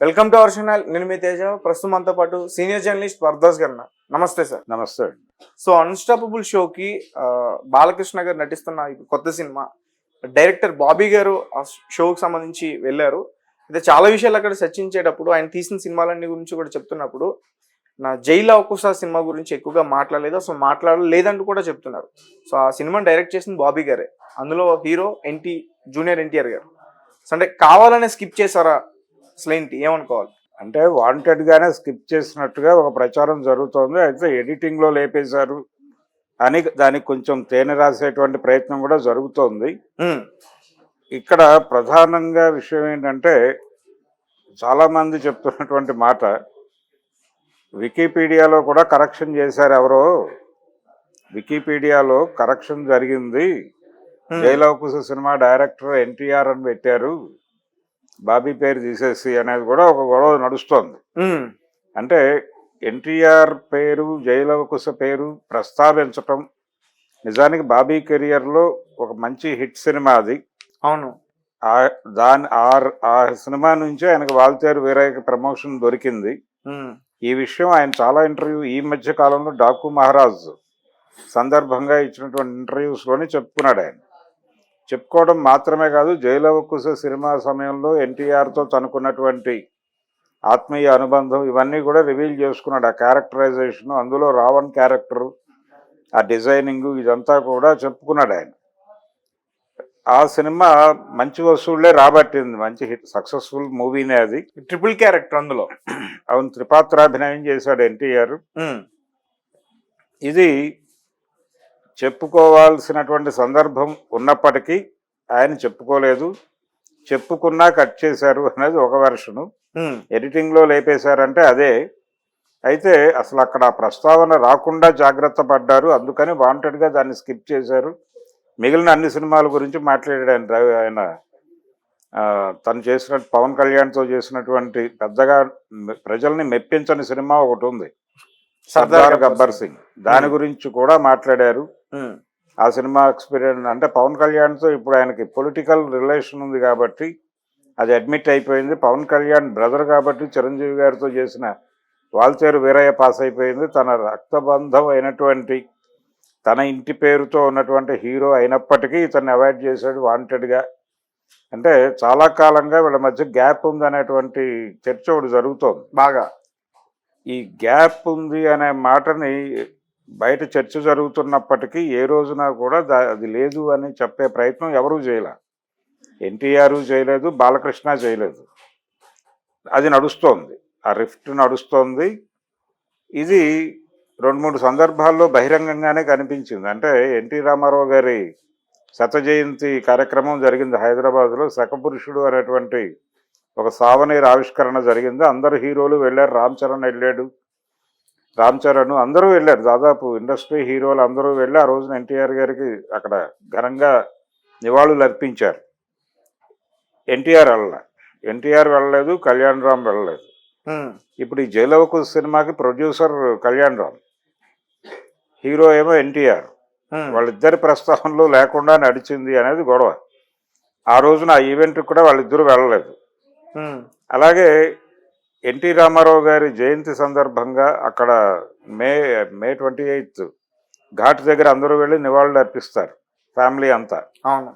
Welcome to our channel. నేను మీ తేజ. ప్రస్తుతం మనతో పాటు సీనియర్ జర్నలిస్ట్ వర్దాస్ గారు. నమస్తే సార్. నమస్తే. సో అన్స్టాపబుల్ షోకి బాలకృష్ణ గారు నటిస్తున్న కొత్త సినిమా డైరెక్టర్ బాబీ గారు ఆ షోకి సంబంధించి వెళ్ళారు. అయితే చాలా విషయాలు అక్కడ చర్చించేటప్పుడు ఆయన తీసిన సినిమాలన్నీ గురించి కూడా చెప్తున్నప్పుడు నా జైలు అవకుశ సినిమా గురించి ఎక్కువగా మాట్లాడలేదు? అసలు మాట్లాడలేదంటూ కూడా చెప్తున్నారు. సో ఆ సినిమాని డైరెక్ట్ చేసింది బాబీ గారే. అందులో హీరో ఎన్టీ జూనియర్ ఎన్టీఆర్ గారు. సో అంటే కావాలనే స్కిప్ చేశారా? అసలు ఏంటి ఏమనుకోవాలి? అంటే వాంటెడ్ గానే స్కిప్ చేసినట్టుగా ఒక ప్రచారం జరుగుతోంది. అయితే ఎడిటింగ్లో లేపేశారు అని దానికి కొంచెం తేనె రాసేటువంటి ప్రయత్నం కూడా జరుగుతోంది. ఇక్కడ ప్రధానంగా విషయం ఏంటంటే చాలా మంది చెప్తున్నటువంటి మాట వికీపీడియాలో కూడా కరెక్షన్ చేశారు ఎవరో. వికీపీడియాలో కరెక్షన్ జరిగింది. ఉమ్, జైలవకుశ సినిమా డైరెక్టర్ ఎన్టీఆర్ అని పెట్టారు. బాబీ పేరు తీసేసి అనేది కూడా ఒక గొడవ నడుస్తోంది. అంటే ఎన్టీఆర్ పేరు జైలవకుశ పేరు ప్రస్తావించటం నిజానికి బాబీ కెరియర్లో ఒక మంచి హిట్ సినిమా అది. అవును. ఆ- దాని ఆ- ఆ సినిమా నుంచి ఆయనకు వాల్తేరు వీరయ్యకి ప్రమోషన్ దొరికింది. ఈ విషయం ఆయన చాలా ఇంటర్వ్యూ ఈ మధ్య కాలంలో డాకు మహారాజ్ సందర్భంగా ఇచ్చినటువంటి ఇంటర్వ్యూస్లోనే చెప్పుకున్నాడు ఆయన. చెప్పుకోవడం మాత్రమే కాదు జైలవకుశ సినిమా సమయంలో ఎన్టీఆర్తో తనుకున్నటువంటి ఆత్మీయ అనుబంధం ఇవన్నీ కూడా రివీల్ చేసుకున్నాడు. ఆ క్యారెక్టరైజేషన్ అందులో రావణ్ క్యారెక్టర్ ఆ డిజైనింగ్ ఇదంతా కూడా చెప్పుకున్నాడు ఆయన. ఆ సినిమా మంచి వసూళ్ళే రాబట్టింది. మంచి హిట్ సక్సెస్ఫుల్ మూవీనే అది. ట్రిపుల్ క్యారెక్టర్ అందులో. అవును త్రిపాత్రాభినయం చేశాడు ఎన్టీఆర్. ఇది చెప్పుకోవాల్సినటువంటి సందర్భం ఉన్నప్పటికీ ఆయన చెప్పుకోలేదు. చెప్పుకున్నా కట్ చేశారు అనేది ఒక వెర్షను. ఎడిటింగ్లో లేపేశారంటే అదే. అయితే అసలు అక్కడ ఆ ప్రస్తావన రాకుండా జాగ్రత్త పడ్డారు. అందుకని వాంటెడ్గా దాన్ని స్కిప్ చేశారు. మిగిలిన అన్ని సినిమాల గురించి మాట్లాడాడు ఆయన రవి- ఆయన తను చేసినట్టు పవన్ కళ్యాణ్తో చేసినటువంటి పెద్దగా ప్రజల్ని మెప్పించని సినిమా ఒకటి ఉంది. సర్దార్ గబ్బర్ సింగ్. దాని గురించి కూడా మాట్లాడారు. ఆ సినిమా ఎక్స్పీరియన్స్ అంటే పవన్ కళ్యాణ్తో ఇప్పుడు ఆయనకి పొలిటికల్ రిలేషన్ ఉంది కాబట్టి అది అడ్మిట్ అయిపోయింది. పవన్ కళ్యాణ్ బ్రదర్ కాబట్టి చిరంజీవి గారితో చేసిన వాల్తేరు వీరయ్య పాస్ అయిపోయింది. తన రక్తబంధం అయినటువంటి తన ఇంటి పేరుతో ఉన్నటువంటి హీరో అయినప్పటికీ ఇతన్ని అవాయిడ్ చేశాడు వాంటెడ్గా. అంటే చాలా కాలంగా వీళ్ళ మధ్య గ్యాప్ ఉంది అనేటువంటి చర్చ ఒకటి జరుగుతోంది. బాగా. ఈ గ్యాప్ ఉంది అనే మాటని బయట చర్చ జరుగుతున్నప్పటికీ ఏ రోజున కూడా అది లేదు అని చెప్పే ప్రయత్నం ఎవరూ చేయలే. ఎన్టీఆర్ చేయలేదు బాలకృష్ణ చేయలేదు. అది నడుస్తోంది. ఆ రిఫ్ట్ నడుస్తోంది. ఇది రెండు మూడు సందర్భాల్లో బహిరంగంగానే కనిపించింది. అంటే ఎన్టీ రామారావు గారి శత జయంతి కార్యక్రమం జరిగింది హైదరాబాద్లో. శకపురుషుడు అనేటువంటి ఒక సావనీర్ ఆవిష్కరణ జరిగింది. అందరు హీరోలు వెళ్ళారు. రామ్ చరణ్ వెళ్ళాడు. రామ్ చరణ్ అందరూ వెళ్ళారు. దాదాపు ఇండస్ట్రీ హీరోలు అందరూ వెళ్ళి ఆ రోజున ఎన్టీఆర్ గారికి అక్కడ ఘనంగా నివాళులు అర్పించారు. ఎన్టీఆర్ వెళ్ళలే ఎన్టీఆర్ వెళ్ళలేదు కళ్యాణ్ రామ్ వెళ్ళలేదు. ఇప్పుడు ఈ జైలవకు సినిమాకి ప్రొడ్యూసర్ కళ్యాణ్ రామ్. హీరో ఏమో ఎన్టీఆర్. వాళ్ళిద్దరి ప్రస్తావనలో లేకుండా నడిచింది అనేది గొడవ. ఆ రోజున ఆ ఈవెంట్కి కూడా వాళ్ళిద్దరూ వెళ్ళలేదు. అలాగే ఎన్టీ రామారావు గారి జయంతి సందర్భంగా అక్కడ May May twenty eighth ghat దగ్గర అందరూ వెళ్ళి నివాళులు అర్పిస్తారు ఫ్యామిలీ అంతా. అవును.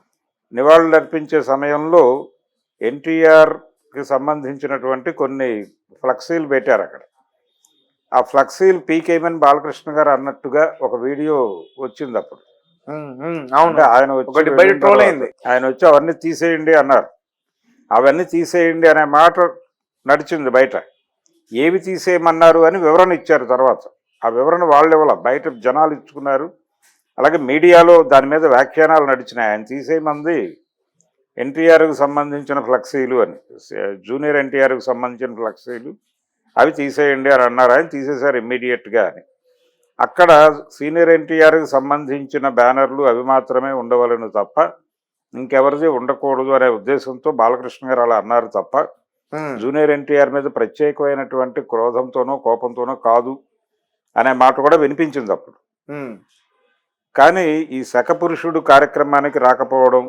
నివాళులు అర్పించే సమయంలో ఎన్టీఆర్కి సంబంధించినటువంటి కొన్ని ఫ్లక్సీలు పెట్టారు అక్కడ. ఆ ఫ్లక్సీలు పీకేమని బాలకృష్ణ గారు అన్నట్టుగా ఒక వీడియో వచ్చింది అప్పుడు. అవును. ఆయన వచ్చి ఆయన వచ్చి అవన్నీ తీసేయండి అన్నారు. అవన్నీ తీసేయండి అనే మాట నడిచింది బయట. ఏవి తీసేయమన్నారు అని వివరణ ఇచ్చారు తర్వాత. ఆ వివరణ వాళ్ళు ఇవ్వాల బయట జనాలు ఇచ్చుకున్నారు. అలాగే మీడియాలో దాని మీద వ్యాఖ్యానాలు నడిచినాయి. ఆయన తీసేయమంది ఎన్టీఆర్కు సంబంధించిన ఫ్లెక్సీలు అని. జూనియర్ ఎన్టీఆర్కు సంబంధించిన ఫ్లెక్సీలు. అవి తీసేయండి అని అన్నారు. ఆయన తీసేశారు ఇమ్మీడియట్గా అని. అక్కడ సీనియర్ ఎన్టీఆర్కి సంబంధించిన బ్యానర్లు అవి మాత్రమే ఉండవలను తప్ప ఇంకెవరిది ఉండకూడదు అనే ఉద్దేశంతో బాలకృష్ణ గారు అలా అన్నారు తప్ప జూనియర్ ఎన్టీఆర్ మీద ప్రత్యేకమైనటువంటి క్రోధంతోనో కోపంతోనో కాదు అనే మాట కూడా వినిపించింది అప్పుడు. కానీ ఈ శకపురుషుడు కార్యక్రమానికి రాకపోవడం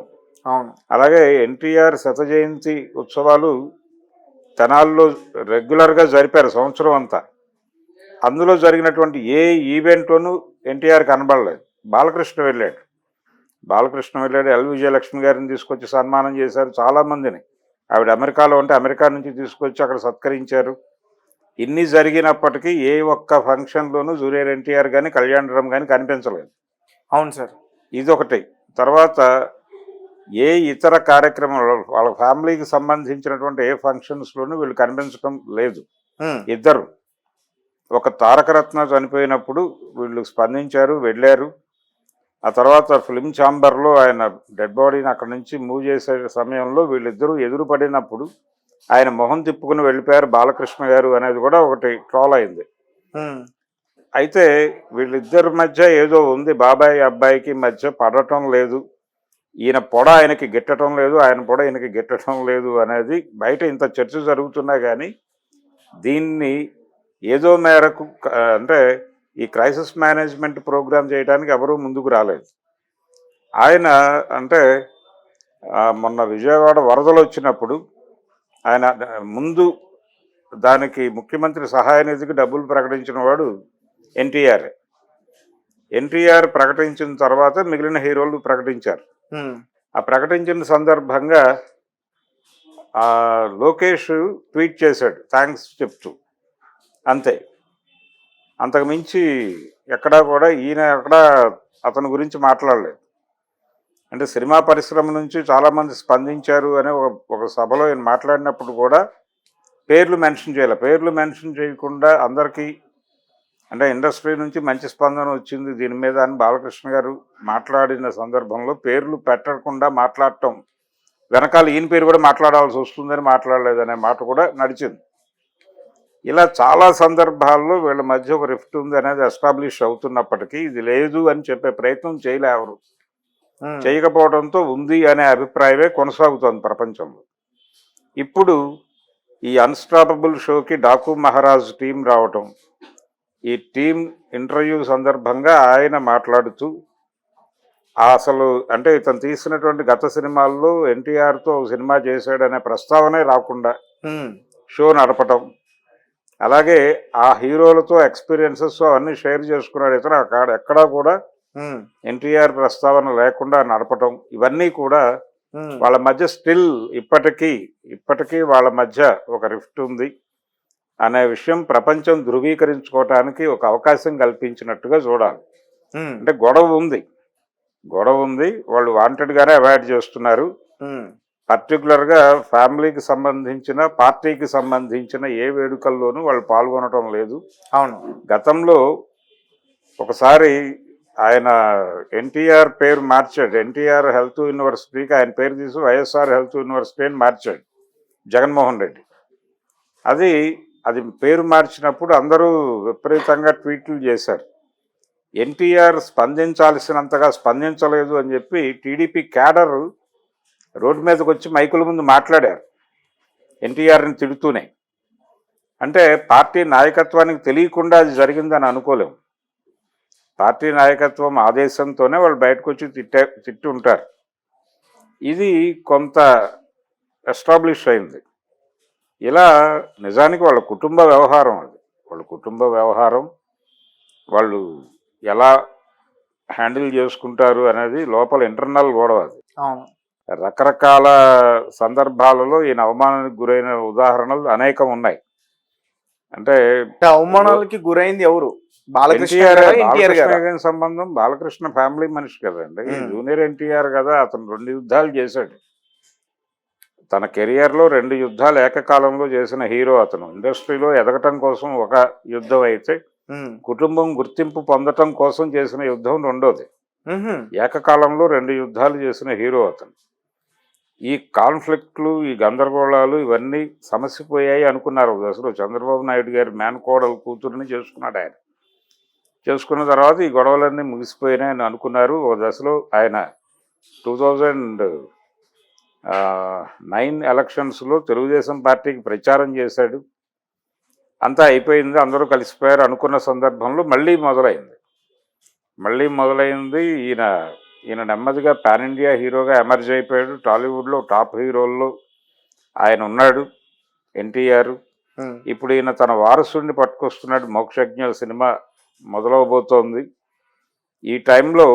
అవును. అలాగే ఎన్టీఆర్ శత జయంతి ఉత్సవాలు తెనాల్లో రెగ్యులర్గా జరిపారు సంవత్సరం అంతా. అందులో జరిగినటువంటి ఏ ఈవెంట్లోనూ ఎన్టీఆర్ కనబడలేదు. బాలకృష్ణ వెళ్ళాడు. బాలకృష్ణ వెళ్ళాడు ఎల్. విజయలక్ష్మి గారిని తీసుకొచ్చి సన్మానం చేశారు చాలామందిని. ఆవిడ అమెరికాలో ఉంటే అమెరికా నుంచి తీసుకొచ్చి అక్కడ సత్కరించారు. ఇన్ని జరిగినప్పటికీ ఏ ఒక్క ఫంక్షన్లోనూ జూనియర్ ఎన్టీఆర్ కానీ కళ్యాణరామ్ కానీ కనిపించలేదు. అవును సార్. ఇది ఒకటి తర్వాత ఏ ఇతర కార్యక్రమాలు వాళ్ళ ఫ్యామిలీకి సంబంధించినటువంటి ఏ ఫంక్షన్స్లోనూ వీళ్ళు కనిపించడం లేదు. ఇద్దరు. ఒక తారకరత్న చనిపోయినప్పుడు వీళ్ళు స్పందించారు వెళ్ళారు. ఆ తర్వాత ఫిల్మ్ ఛాంబర్లో ఆయన డెడ్ బాడీని అక్కడ నుంచి మూవ్ చేసే సమయంలో వీళ్ళిద్దరూ ఎదురుపడినప్పుడు ఆయన మొహం తిప్పుకుని వెళ్ళిపోయారు బాలకృష్ణ గారు అనేది కూడా ఒకటి ట్రోల్ అయింది. అయితే వీళ్ళిద్దరి మధ్య ఏదో ఉంది. బాబాయ్ అబ్బాయికి మధ్య పడటం లేదు. ఈయన పొడ ఆయనకి గిట్టడం లేదు. ఆయన పొడ ఈయనకి గిట్టడం లేదు అనేది బయట ఇంత చర్చ జరుగుతున్నా కానీ దీన్ని ఏదో మేరకు అంటే ఈ క్రైసిస్ మేనేజ్మెంట్ ప్రోగ్రామ్ చేయడానికి ఎవరూ ముందుకు రాలేదు. ఆయన అంటే మొన్న విజయవాడ వరదలు వచ్చినప్పుడు ఆయన ముందు దానికి ముఖ్యమంత్రి సహాయ నిధికి డబ్బులు ప్రకటించిన వాడు ఎన్టీఆర్. ఎన్టీఆర్ ప్రకటించిన తర్వాత మిగిలిన హీరోలు ప్రకటించారు. ఆ ప్రకటించిన సందర్భంగా లోకేష్ ట్వీట్ చేశాడు థ్యాంక్స్ చెప్తూ. అంతే. అంతకుమించి ఎక్కడా కూడా ఈయన ఎక్కడా అతని గురించి మాట్లాడలేదు. అంటే సినిమా పరిశ్రమ నుంచి చాలామంది స్పందించారు అనే ఒక ఒక సభలో ఈయన మాట్లాడినప్పుడు కూడా పేర్లు మెన్షన్ చేయాలి. పేర్లు మెన్షన్ చేయకుండా అందరికీ అంటే ఇండస్ట్రీ నుంచి మంచి స్పందన వచ్చింది దీని మీద అని బాలకృష్ణ గారు మాట్లాడిన సందర్భంలో పేర్లు పెట్టకుండా మాట్లాడటం వెనకాల ఈయన పేరు కూడా మాట్లాడాల్సి వస్తుందని మాట్లాడలేదనే మాట కూడా నడిచింది. ఇలా చాలా సందర్భాల్లో వీళ్ళ మధ్య ఒక రిఫ్ట్ ఉంది అనేది ఎస్టాబ్లిష్ అవుతున్నప్పటికీ ఇది లేదు అని చెప్పే ప్రయత్నం చేయలే ఎవరు. ఉమ్, చేయకపోవడంతో ఉంది అనే అభిప్రాయమే కొనసాగుతోంది ప్రపంచంలో. ఇప్పుడు ఈ అన్స్టాపబుల్ షోకి డాకు మహారాజ్ టీం రావటం ఈ టీం ఇంటర్వ్యూ సందర్భంగా ఆయన మాట్లాడుతూ అసలు అంటే ఇతను తీసినటువంటి గత సినిమాల్లో ఎన్టీఆర్తో సినిమా చేశాడనే ప్రస్తావనే రాకుండా షో నడపటం అలాగే ఆ హీరోలతో ఎక్స్పీరియన్సెస్ అవన్నీ షేర్ చేసుకున్నాడు ఇతను. అక్కడ ఎక్కడా కూడా ఎన్టీఆర్ ప్రస్తావన లేకుండా నడపటం ఇవన్నీ కూడా వాళ్ళ మధ్య స్టిల్ ఇప్పటికీ ఇప్పటికీ వాళ్ళ మధ్య ఒక రిఫ్ట్ ఉంది అనే విషయం ప్రపంచం ధృవీకరించుకోవటానికి ఒక అవకాశం కల్పించినట్టుగా చూడాలి. అంటే గొడవ ఉంది. గొడవ ఉంది. వాళ్ళు వాంటెడ్గానే అవాయిడ్ చేస్తున్నారు. పర్టికులర్గా ఫ్యామిలీకి సంబంధించిన పార్టీకి సంబంధించిన ఏ వేడుకల్లోనూ వాళ్ళు పాల్గొనటం లేదు. అవును. గతంలో ఒకసారి ఆయన ఎన్టీఆర్ పేరు మార్చాడు. ఎన్టీఆర్ హెల్త్ యూనివర్సిటీకి ఆయన పేరు తీసి వైఎస్ఆర్ హెల్త్ యూనివర్సిటీ అని మార్చాడు జగన్మోహన్ రెడ్డి. అది అది పేరు మార్చినప్పుడు అందరూ విపరీతంగా ట్వీట్లు చేశారు. ఎన్టీఆర్ స్పందించాల్సినంతగా స్పందించలేదు అని చెప్పి టీడీపీ క్యాడర్ రోడ్డు మీదకి వచ్చి మైకుల ముందు మాట్లాడారు. ఎన్టీఆర్ని తిడుతూనే. అంటే పార్టీ నాయకత్వానికి తెలియకుండా అది జరిగిందని అనుకోలేము. పార్టీ నాయకత్వం ఆదేశంతోనే వాళ్ళు బయటకు వచ్చి తిట్టే తిట్టి ఉంటారు. ఇది కొంత ఎస్టాబ్లిష్ అయింది. ఇలా నిజానికి వాళ్ళ కుటుంబ వ్యవహారం అది. వాళ్ళ కుటుంబ వ్యవహారం వాళ్ళు ఎలా హ్యాండిల్ చేసుకుంటారు అనేది లోపల ఇంటర్నల్ గొడవ అది. రకరకాల సందర్భాలలో ఈయన అవమానానికి గురైన ఉదాహరణలు అనేకం ఉన్నాయి. అంటే అవమానాలకి గురైంది ఎవరు? బాలకృష్ణ సంబంధం? బాలకృష్ణ ఫ్యామిలీ మనిషి కదండి. జూనియర్ ఎన్టీఆర్ కదా అతను రెండు యుద్ధాలు చేశాడు. తన కెరియర్లో రెండు యుద్ధాలు ఏకకాలంలో చేసిన హీరో అతను. ఇండస్ట్రీలో ఎదగటం కోసం ఒక యుద్ధం అయితే కుటుంబం గుర్తింపు పొందటం కోసం చేసిన యుద్ధం రెండోది. ఏకకాలంలో రెండు యుద్ధాలు చేసిన హీరో అతను. ఈ కాన్ఫ్లిక్ట్లు ఈ గందరగోళాలు ఇవన్నీ సమస్య పోయాయి అనుకున్నారు అసలు చంద్రబాబు నాయుడు గారి మేనకోడలు కూతురుని చేసుకున్నాడు ఆయన. చేసుకున్న తర్వాత ఈ గొడవలన్నీ ముగిసిపోయినాయని అనుకున్నారు ఓ దశలో. ఆయన టూ థౌజండ్ నైన్ ఎలక్షన్స్లో తెలుగుదేశం పార్టీకి ప్రచారం చేశాడు. అంతా అయిపోయింది అందరూ కలిసిపోయారు అనుకున్న సందర్భంలో మళ్ళీ మొదలైంది. మళ్ళీ మొదలైంది ఈయన ఈయన నెమ్మదిగా పాన్ ఇండియా హీరోగా ఎమర్జ్ అయిపోయాడు. టాలీవుడ్లో టాప్ హీరోల్లో ఆయన ఉన్నాడు ఎన్టీఆర్. ఇప్పుడు ఈయన తన వారసుడిని పట్టుకొస్తున్నాడు. మోక్షజ్ఞ సినిమా మొదలవబోతోంది. ఈ టైంలో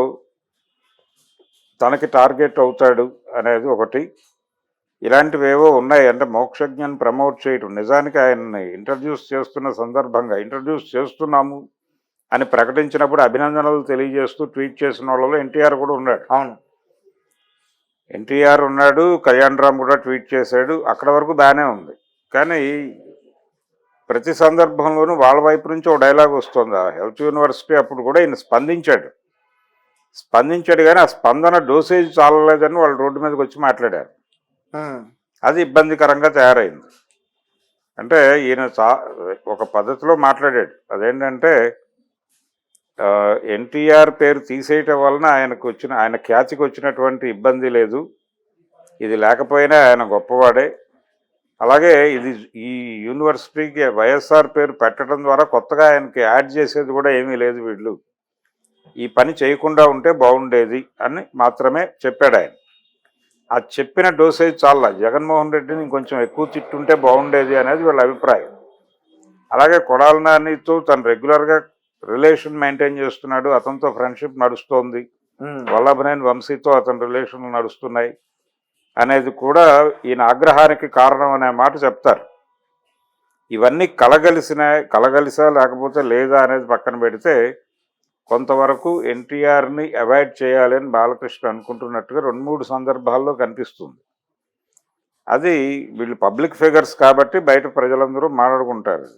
తనకి టార్గెట్ అవుతాడు అనేది ఒకటి. ఇలాంటివేవో ఉన్నాయి. అంటే మోక్షజ్ఞని ప్రమోట్ చేయటం. నిజానికి ఆయన్ని ఇంట్రడ్యూస్ చేస్తున్న సందర్భంగా ఇంట్రడ్యూస్ చేస్తున్నాము. అని ప్రకటించినప్పుడు అభినందనలు తెలియజేస్తూ ట్వీట్ చేసిన వాళ్ళలో ఎన్టీఆర్ కూడా ఉన్నాడు. అవును. ఎన్టీఆర్ ఉన్నాడు కళ్యాణ్ రామ్ కూడా ట్వీట్ చేశాడు అక్కడ వరకు బాగానే ఉంది. కానీ ప్రతి సందర్భంలోనూ వాళ్ళ వైపు నుంచి ఒక డైలాగ్ వస్తుంది. ఆ హెల్త్ యూనివర్సిటీ అప్పుడు కూడా ఈయన స్పందించాడు. స్పందించాడు కానీ ఆ స్పందన డోసేజ్ చాలలేదని వాళ్ళు రోడ్డు మీదకి వచ్చి మాట్లాడారు. అది ఇబ్బందికరంగా తయారైంది. అంటే ఈయన ఒక పద్ధతిలో మాట్లాడాడు. అదేంటంటే ఎన్టీఆర్ పేరు తీసేయటం వలన ఆయనకు వచ్చిన ఆయన ఖ్యాతికి వచ్చినటువంటి ఇబ్బంది లేదు. ఇది లేకపోయినా ఆయన గొప్పవాడే. అలాగే ఇది ఈ యూనివర్సిటీకి వైఎస్ఆర్ పేరు పెట్టడం ద్వారా కొత్తగా ఆయనకి యాడ్ చేసేది కూడా ఏమీ లేదు వీళ్ళు. ఈ పని చేయకుండా ఉంటే బాగుండేది అని మాత్రమే చెప్పాడు ఆయన. ఆ చెప్పిన డోసేజ్ చాలా జగన్మోహన్ రెడ్డిని కొంచెం ఎక్కువ తిట్టుంటే బాగుండేది అనేది వీళ్ళ అభిప్రాయం. అలాగే కొడాల నానితో తను రెగ్యులర్గా రిలేషన్ మెయింటైన్ చేస్తున్నాడు అతనితో ఫ్రెండ్షిప్ నడుస్తోంది. వల్లభనేని వంశీతో అతని రిలేషన్లు నడుస్తున్నాయి అనేది కూడా ఈయన ఆగ్రహానికి కారణం అనే మాట చెప్తారు. ఇవన్నీ కలగలిసిన కలగలిసా లేకపోతే లేదా అనేది పక్కన పెడితే కొంతవరకు ఎన్టీఆర్ని అవాయిడ్ చేయాలని బాలకృష్ణ అనుకుంటున్నట్టుగా రెండు మూడు సందర్భాల్లో కనిపిస్తుంది. అది వీళ్ళు పబ్లిక్ ఫిగర్స్ కాబట్టి బయట ప్రజలందరూ మాట్లాడుకుంటారు.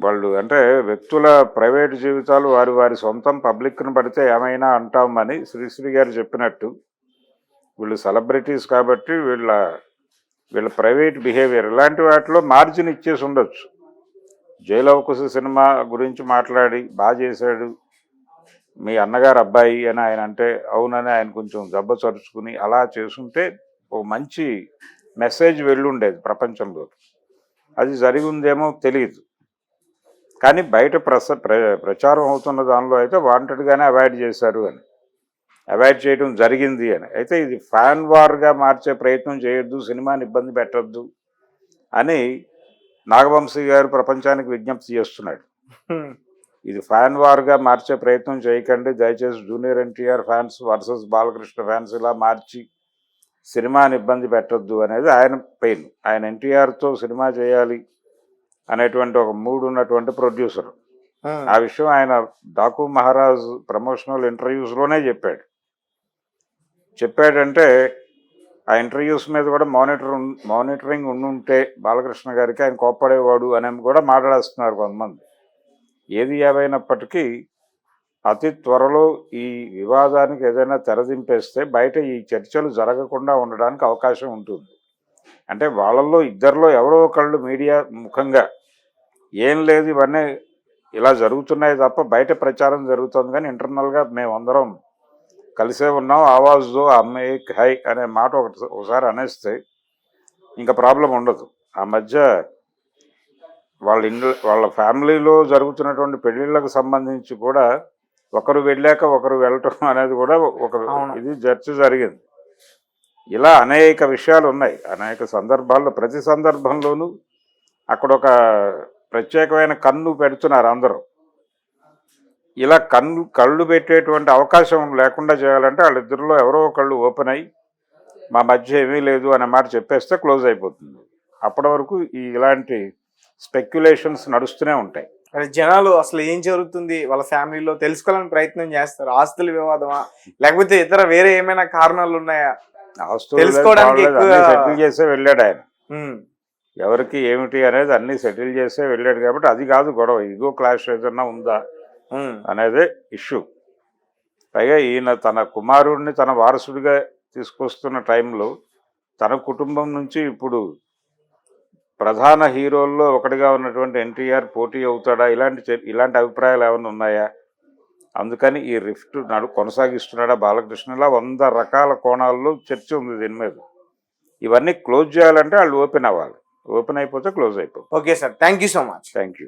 వాళ్ళు అంటే వ్యక్తుల ప్రైవేట్ జీవితాలు వారి వారి సొంతం పబ్లిక్ను పడితే ఏమైనా అంటామని శ్రీశ్రీ గారు చెప్పినట్టు వీళ్ళు సెలబ్రిటీస్ కాబట్టి వీళ్ళ వీళ్ళ ప్రైవేట్ బిహేవియర్ ఇలాంటి వాటిలో మార్జిన్ ఇచ్చేసి ఉండొచ్చు. జయలవకుశ సినిమా గురించి మాట్లాడి బాగా చేశాడు. మీ అన్నగారు అబ్బాయి అని ఆయన అంటే అవునని ఆయన కొంచెం దెబ్బ చరుచుకుని అలా చేసుంటే ఒక మంచి మెసేజ్ వెళ్ళుండేది ప్రపంచంలో అది జరిగి ఉందేమో తెలియదు. కానీ బయట ప్రస ప్ర ప్రచారం అవుతున్న దానిలో అయితే వాంటెడ్గానే అవాయిడ్ చేశారు అని. అవాయిడ్ చేయడం జరిగింది అని. అయితే ఇది ఫ్యాన్ వార్గా మార్చే ప్రయత్నం చేయొద్దు సినిమాని ఇబ్బంది పెట్టద్దు అని నాగవంశీ గారు ప్రపంచానికి విజ్ఞప్తి చేస్తున్నాడు. ఇది ఫ్యాన్ వార్గా మార్చే ప్రయత్నం చేయకండి దయచేసి junior NTR fans versus Balakrishna fans ఇలా మార్చి సినిమాని ఇబ్బంది పెట్టద్దు అనేది ఆయన పెయిన్. ఆయన ఎన్టీఆర్తో సినిమా చేయాలి అనేటువంటి ఒక మూడు ఉన్నటువంటి ప్రొడ్యూసర్. ఆ. విషయం ఆయన డాకు మహారాజ్ ప్రమోషనల్ ఇంటర్వ్యూస్లోనే చెప్పాడు. చెప్పాడంటే ఆ ఇంటర్వ్యూస్ మీద కూడా మానిటర్ మానిటరింగ్ ఉండుంటే బాలకృష్ణ గారికి ఆయన కోప్పడేవాడు అని కూడా మాట్లాడేస్తున్నారు కొంతమంది. ఏది ఏవైనప్పటికీ అతి త్వరలో ఈ వివాదానికి ఏదైనా తెరదింపేస్తే బయట ఈ చర్చలు జరగకుండా ఉండడానికి అవకాశం ఉంటుంది. అంటే వాళ్ళల్లో ఇద్దరిలో ఎవరో ఒకళ్ళు మీడియా ముఖంగా ఏం లేదు ఇవన్నీ ఇలా జరుగుతున్నాయి తప్ప బయట ప్రచారం జరుగుతుంది. కానీ ఇంటర్నల్గా మేమందరం కలిసే ఉన్నాం. ఆవాజ్తో అమ్మాయి హై అనే మాట ఒకటి ఒకసారి అనేస్తే ఇంకా ప్రాబ్లం ఉండదు. ఆ మధ్య వాళ్ళ ఇండ్ల వాళ్ళ ఫ్యామిలీలో జరుగుతున్నటువంటి పెళ్ళిళ్ళకు సంబంధించి కూడా ఒకరు వెళ్ళాక ఒకరు వెళ్ళటం అనేది కూడా ఒక. ఇది చర్చ జరిగింది. ఇలా అనేక విషయాలు ఉన్నాయి. అనేక సందర్భాల్లో ప్రతి సందర్భంలోనూ అక్కడ ఒక ప్రత్యేకమైన కన్ను పెడుతున్నారు అందరూ. ఇలా కన్ను కళ్ళు పెట్టేటువంటి అవకాశం లేకుండా చేయాలంటే వాళ్ళిద్దరిలో ఎవరో ఒకళ్ళు ఓపెన్ అయ్యి మా మధ్య ఏమీ లేదు అనే మాట చెప్పేస్తే క్లోజ్ అయిపోతుంది. అప్పటి వరకు ఈ ఇలాంటి స్పెక్యులేషన్స్ నడుస్తూనే ఉంటాయి. అరే జనాలు అసలు ఏం జరుగుతుంది? వాళ్ళ ఫ్యామిలీలో తెలుసుకోవాలని ప్రయత్నం చేస్తారు. ఆస్తుల వివాదమా? లేకపోతే ఇతర వేరే ఏమైనా కారణాలు ఉన్నాయా? ఆస్తులు తెలుసుకోవడానికి ఎక్కువ- సెటిల్ చేసే వెళ్ళాడు ఆయన. ఎవరికి ఏమిటి అనేది అన్ని సెటిల్ చేసే వెళ్ళాడు కాబట్టి అది కాదు గొడవ. ఇగో క్లాష్ ఏదన్నా ఉందా? అనేదే ఇష్యూ. పైగా ఈయన తన కుమారుడిని తన వారసుడిగా తీసుకొస్తున్న టైంలో తన కుటుంబం నుంచి ఇప్పుడు ప్రధాన హీరోల్లో ఒకటిగా ఉన్నటువంటి ఎన్టీఆర్ పోటీ అవుతాడా? ఇలాంటి ఇలాంటి అభిప్రాయాలు ఏమైనా ఉన్నాయా? అందుకని ఈ రిఫ్ట్ నడు కొనసాగిస్తున్నాడా బాలకృష్ణ? ఇలా వంద రకాల కోణాల్లో చర్చ ఉంది దీని మీద. ఇవన్నీ క్లోజ్ చేయాలంటే వాళ్ళు ఓపెన్ అవ్వాలి. ఓపెన్ అయిపోతే క్లోజ్ అయిపోతుంది. Okay sir. Thank you so much. Thank you